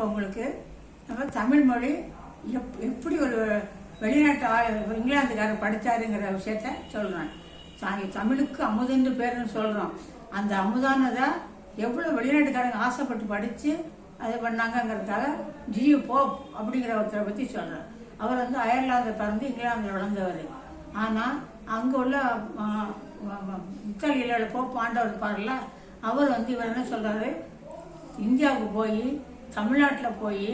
இப்போ உங்களுக்கு நம்ம தமிழ் மொழி எப் எப்படி ஒரு வெளிநாட்டு ஆள் இங்கிலாந்துக்காரர் படித்தாருங்கிற விஷயத்த சொல்கிறேன் நாங்கள் தமிழுக்கு அமுதுன்னு பேருன்னு சொல்கிறோம் அந்த அமுதானதை எவ்வளோ வெளிநாட்டுக்காரங்க ஆசைப்பட்டு படித்து அது பண்ணாங்கங்கிறதுக்காக ஜியு போப் அப்படிங்கிற ஒருத்தரை பற்றி சொல்கிறார் அவர் வந்து அயர்லாந்தில் பிறந்து இங்கிலாந்தில் வளர்ந்தவர். ஆனால் அங்கே உள்ள ஆ, இத்தாலியில் போப் ஆண்டவர் பாருல அவர் வந்து இவர் என்ன சொல்கிறாரு இந்தியாவுக்கு போய் தமிழ்நாட்டில் போய்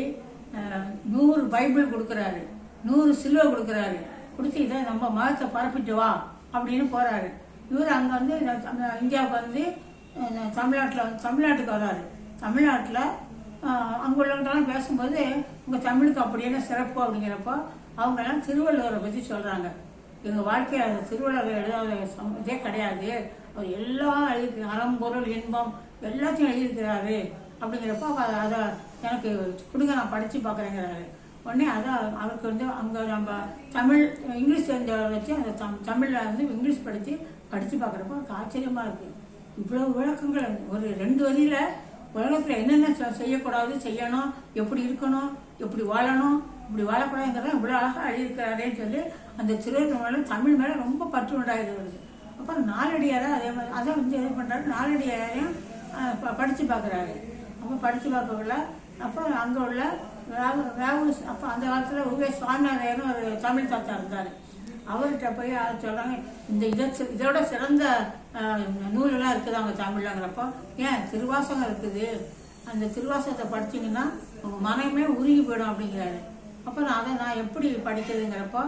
நூறு பைபிள் கொடுக்குறாரு. நூறு சிலுவை கொடுக்குறாரு. கொடுத்து இதை நம்ம மதத்தை பரப்பிட்டு வா அப்படின்னு போகிறாரு இவர் அங்கே வந்து இந்தியாவுக்கு வந்து தமிழ்நாட்டில் வந்து தமிழ்நாட்டுக்கு வராரு தமிழ்நாட்டில் அங்கே உள்ளவங்கள்ட்டலாம் பேசும்போது உங்கள் தமிழுக்கு அப்படி என்ன சிறப்பு அப்படிங்கிறப்போ அவங்கெல்லாம் திருவள்ளுவரை பற்றி சொல்கிறாங்க எங்கள் வாழ்க்கையில் அந்த திருவள்ளுவர் எழுதாத இதே கிடையாது. அவர் எல்லாம் எழுதி அறம்பொருள் இன்பம் எல்லாத்தையும் எழுதியிருக்கிறாரு. அப்படிங்கிறப்போ அவள் அதை எனக்கு கொடுங்க நான் படித்து பார்க்குறேங்கிறாரு. உடனே அதை அவருக்கு வந்து அங்கே நம்ம தமிழ் இங்கிலீஷ் தெரிஞ்சவரை வச்சு அந்த தம் தமிழில் வந்து இங்கிலீஷ் படித்து படித்து பார்க்குறப்ப அவருக்கு ஆச்சரியமாக இருக்குது இவ்வளோ விளக்கங்கள் ஒரு ரெண்டு வரியில் உலகத்தில் என்னென்ன செ- செய்யக்கூடாது செய்யணும் எப்படி இருக்கணும் எப்படி வாழணும் இப்படி வாழக்கூடாதுங்கிறத இவ்வளோ அழகாக அழியிருக்கிறாரேன்னு சொல்லி அந்த திருவள்ளுவர் தமிழ் மேலே ரொம்ப பற்று உண்டாயிடுது வருது. அப்புறம் நாலடியாரை அதே மாதிரி அதை வந்து இது பண்ணுறாரு நாலடியாரையும் படித்து பார்க்குறாரு. அப்போ படித்து பார்க்கக்குள்ள அப்போ அங்கே உள்ள வேவு அப்போ அந்த காலத்தில் உவே சுவாமிநாதன் ஒரு தமிழ் தாத்தா இருந்தார். அவர்கிட்ட போய் அதை சொல்கிறாங்க இந்த இதை இதோட சிறந்த நூலெல்லாம் இருக்குது அவங்க தமிழ்லங்கிறப்போ. ஏன்? திருவாசகம் இருக்குது. அந்த திருவாசகத்தை படிச்சிங்கன்னா உங்கள் மனமே உருகி போயிடும் அப்படிங்கிறாரு. அப்போ நான் அதை நான் எப்படி படிக்கிறதுங்கிறப்போ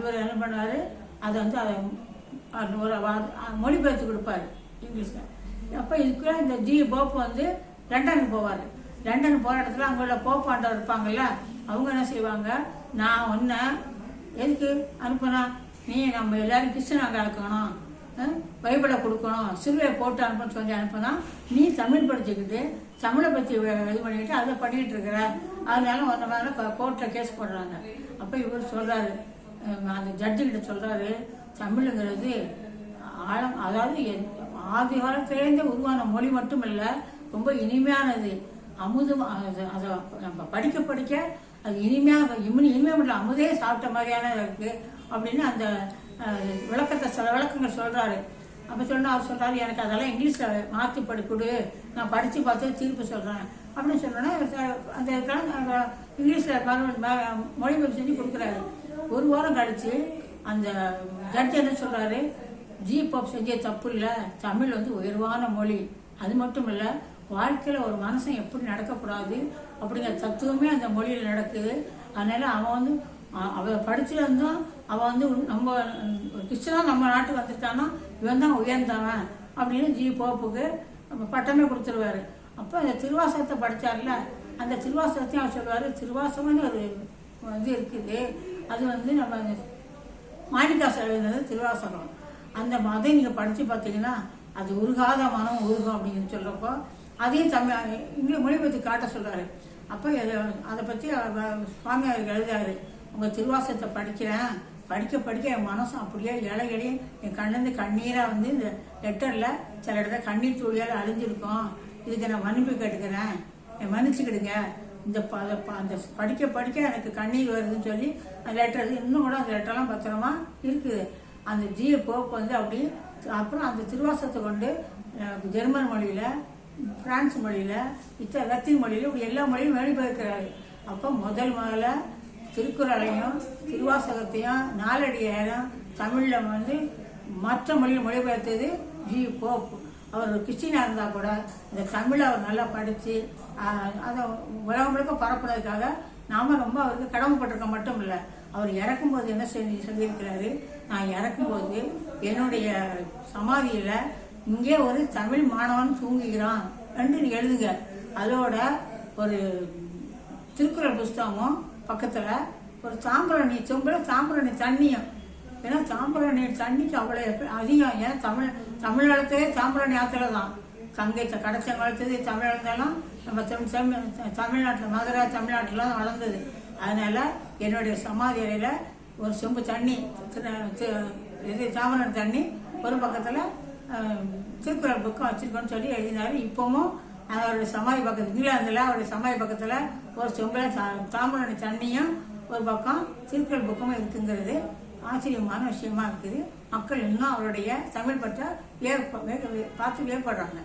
இவர் என்ன பண்ணுவார்? அதை வந்து அதை ஒரு மொழிபெயர்த்து கொடுப்பாரு இங்கிலீஷில். அப்போ இதுக்குள்ள இந்த ஜி போப் வந்து லண்டனுக்கு போவார். லண்டன் போகிற இடத்துல அங்கே உள்ள போப்பாண்டவர் இருப்பாங்கல்ல அவங்க என்ன செய்வாங்க? நான் ஒன்றை எதுக்கு அனுப்புனா? நீ நம்ம எல்லாரும் கிறிஸ்தனாக இருக்கணும் பைபிளை கொடுக்கணும். சிறுவை போட்டு அனுப்பணும்னு சொல்லி அனுப்புனா நீ தமிழ் படிச்சுக்கிட்டு தமிழை பற்றி இது பண்ணிக்கிட்டு அதை பண்ணிக்கிட்டு இருக்கிற. அதனால ஒன்றை மேலே கோர்ட்டில் கேஸ் போடுறாங்க. அப்போ இவர் சொல்கிறாரு அந்த ஜட்ஜுக்கிட்ட சொல்கிறாரு தமிழுங்கிறது ஆழம் அதாவது என்- ஆதி காலத்திலேருந்து உருவான மொழி மட்டும் இல்லை ரொம்ப இனிமையானது அமுதம் அதை நம்ம படிக்க படிக்க அது இனிமையாக இனிமே இனிமையாக இல்லை அமுதே சாப்பிட்ட மாதிரியான இருக்கு அப்படின்னு அந்த விளக்கத்தை சில விளக்கங்கள் சொல்றாரு. அப்போ சொன்னா அவர் சொல்றாரு எனக்கு அதெல்லாம் இங்கிலீஷில் மாற்றி படி கொடு. நான் படித்து பார்த்து தீர்ப்பு சொல்கிறேன் அப்படின்னு சொன்னோன்னா அந்த இதெல்லாம் இங்கிலீஷில் மொழிபெயர்ப்பு செஞ்சு கொடுக்குறாரு. ஒரு வாரம் கழிச்சு அந்த ஜட்ஜ் என்ன சொல்றாரு? ஜி பாப் செஞ்ச தப்பு இல்லை. தமிழ் வந்து உயர்வான மொழி. அது மட்டும் இல்லை வாழ்க்கையில் ஒரு மனுஷன் எப்படி நடக்கக்கூடாது அப்படிங்கிற தத்துவமே அந்த மொழியில் நடக்குது. அதனால் அவன் வந்து அவள் அவ படிச்சிருந்தான் அவன் வந்து நம்ம கிறிஸ்டனா நம்ம நாட்டுக்கு வந்துட்டானா இவன் தான் உயர்ந்தவன் அப்படின்னு ஜி போப்புக்கு பட்டமே கொடுத்துருவாரு. அப்போ அந்த திருவாசகத்தை படித்தார்ல அந்த திருவாசகத்தையும் அவர் சொல்லுவார் திருவாசகம்னு ஒரு இது இருக்குது. அது வந்து நம்ம மாணிக்காசு எழுதுனது திருவாசகம். அந்த மதம் நீங்கள் படித்து பார்த்தீங்கன்னா அது உருகாத மனம் உருகும் அப்படின்னு சொல்கிறப்போ அதையும் தமிழ் இங்கிலீஷ் மொழிபெயர்த்து காட்ட சொல்கிறாரு அப்போ அதை பற்றி சுவாமி அவர் எழுதாரு உங்கள் திருவாசகத்தை படிக்கிறேன். படிக்க படிக்க என் மனசு அப்படியே இலை என் கண்ணுந்து கண்ணீராக வந்து இந்த லெட்டரில் சில இடத்துல கண்ணீர் துளியால் அழிஞ்சிருக்கும். இதுக்கு நான் மன்னிப்பு கேட்டுக்கிறேன். என் மன்னிச்சுக்கிடுங்க. இந்த ப- அந்த ப- அந்த படிக்க படிக்க எனக்கு கண்ணீர் வருதுன்னு சொல்லி அந்த லெட்டர் இன்னும் கூட அந்த லெட்டர்லாம் பத்திரமா இருக்குது அந்த ஜிய போக்கு வந்து அப்படி அப்புறம் அந்த திருவாசத்தை கொண்டு ஜெர்மன் மொழியில் பிரான்ஸ் மொழியில் இத்த லத்தீன் மொழியில் இப்படி எல்லா மொழியும் மொழிபெயர்க்கிறாரு அப்போ முதல் முதல்ல திருக்குறளையும் திருவாசகத்தையும் நாலடியாரும் தமிழில் வந்து மற்ற மொழியில் மொழிபெயர்த்தது ஜி. போப். அவர் கிறிஸ்டினாக இருந்தால் கூட இந்த தமிழை அவர் நல்லா படித்து அதை உலகம் முழுக்க பரப்புறதுக்காக நாம் ரொம்ப அவருக்கு கடமைப்பட்டிருக்க மட்டும் இல்லை அவர் இறக்கும்போது என்ன செஞ்சு சொல்லியிருக்கிறாரு நான் இறக்கும்போது என்னுடைய சமாதியில் இங்கே ஒரு தமிழ் மாணவன் தூங்குகிறான் என்று எழுதுங்க அதோட ஒரு திருக்குறள் புஸ்தகமும் பக்கத்தில் ஒரு தாம்பரணி சொம்பில் தாம்பரணி தண்ணியும். ஏன்னா தாம்பரணி தண்ணிக்கு அவ்வளோ அதிகம் ஏன்? தமிழ் தமிழ் வளர்த்ததே தாம்பரணி ஆற்றுல தான். கங்கை த- வளர்த்தது தமிழ் வளர்ந்தாலும் நம்ம தமிழ் தமிழ் தமிழ்நாட்டில் மதுரை தமிழ்நாட்டில் தான் வளர்ந்தது. அதனால் என்னுடைய சமாதி அறையில் ஒரு சொம்பு தண்ணி இது தாம்பரணி தண்ணி ஒரு பக்கத்தில் திருக்குறள் புக்கம் வச்சுருக்கோன்னு சொல்லி எழுதினாரு. இப்போவும் அவருடைய சமாதி பக்கத்து இங்கிலாந்துல அவருடைய சமாதி பக்கத்துல ஒரு சொம்பல தாம்பரோட தண்ணியும் ஒரு பக்கம் திருக்குறள் பக்கமும் இருக்குங்கிறது. ஆச்சரியமான விஷயமா இருக்குது. மக்கள் இன்னும் அவருடைய தமிழ் பற்ற பார்த்து வேறுபடுறாங்க.